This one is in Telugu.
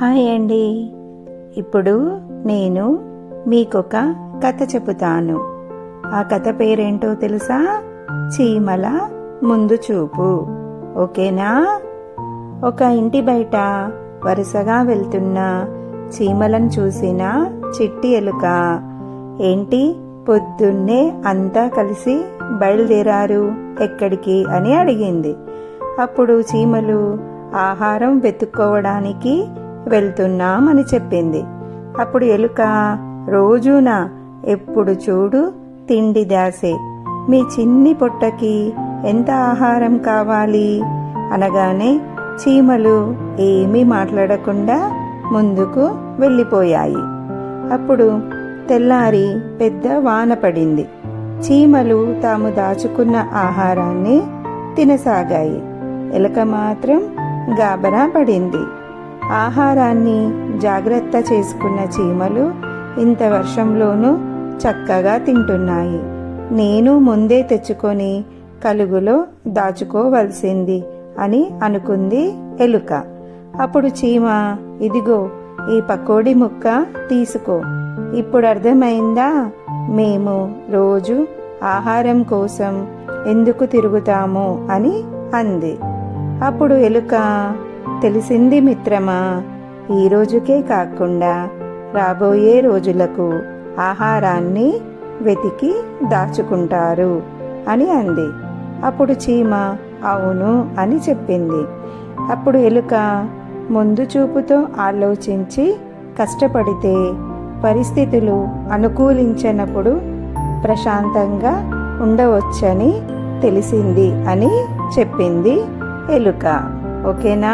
హాయ్ అండి. ఇప్పుడు నేను మీకొక కథ చెబుతాను. ఆ కథ పేరేంటో తెలుసా? చీమల ముందు చూపు. ఓకేనా? ఒక ఇంటి బయట వరుసగా వెళ్తున్న చీమలను చూసిన చిట్టి ఎలుక ఏంటి? పొద్దున్నే అంతా కలిసి బయలుదేరారు ఎక్కడికి? అని అడిగింది. అప్పుడు చీమలు ఆహారం వెతుక్కోవడానికి వెళ్తున్నామని చెప్పింది. అప్పుడు ఎలుక రోజున ఎప్పుడు చూడు తిండి దాసే. మీ చిన్ని పొట్టకి ఎంత ఆహారం కావాలి? అనగానే చీమలు ఏమీ మాట్లాడకుండా ముందుకు వెళ్ళిపోయాయి. అప్పుడు తెల్లారి పెద్ద వాన పడింది. చీమలు తాము దాచుకున్న ఆహారాన్ని తినసాగాయి. ఎలక మాత్రం గాబరా పడింది. ఆహారాన్ని జాగ్రత్త చేసుకున్న చీమలు ఇంత వర్షంలోనూ చక్కగా తింటున్నాయి. నేను ముందే తెచ్చుకొని కలుగులో దాచుకోవలసింది అని అనుకుంది ఎలుక. అప్పుడు చీమ ఇదిగో ఈ పకోడి ముక్క తీసుకో. ఇప్పుడు అర్థమైందా? మేము రోజు ఆహారం కోసం ఎందుకు తిరుగుతాము అని అంది. అప్పుడు ఎలుక తెలిసింది మిత్రమా ఈ రోజుకే కాకుండా రాబోయే రోజులకు ఆహారాన్ని వెతికి దాచుకుంటారు అని అంది. అప్పుడు చీమ అవును అని చెప్పింది. అప్పుడు ఎలుక ముందు చూపుతో ఆలోచించి కష్టపడితే పరిస్థితులు అనుకూలించినప్పుడు ప్రశాంతంగా ఉండవచ్చని తెలిసింది అని చెప్పింది ఎలుక. ఓకేనా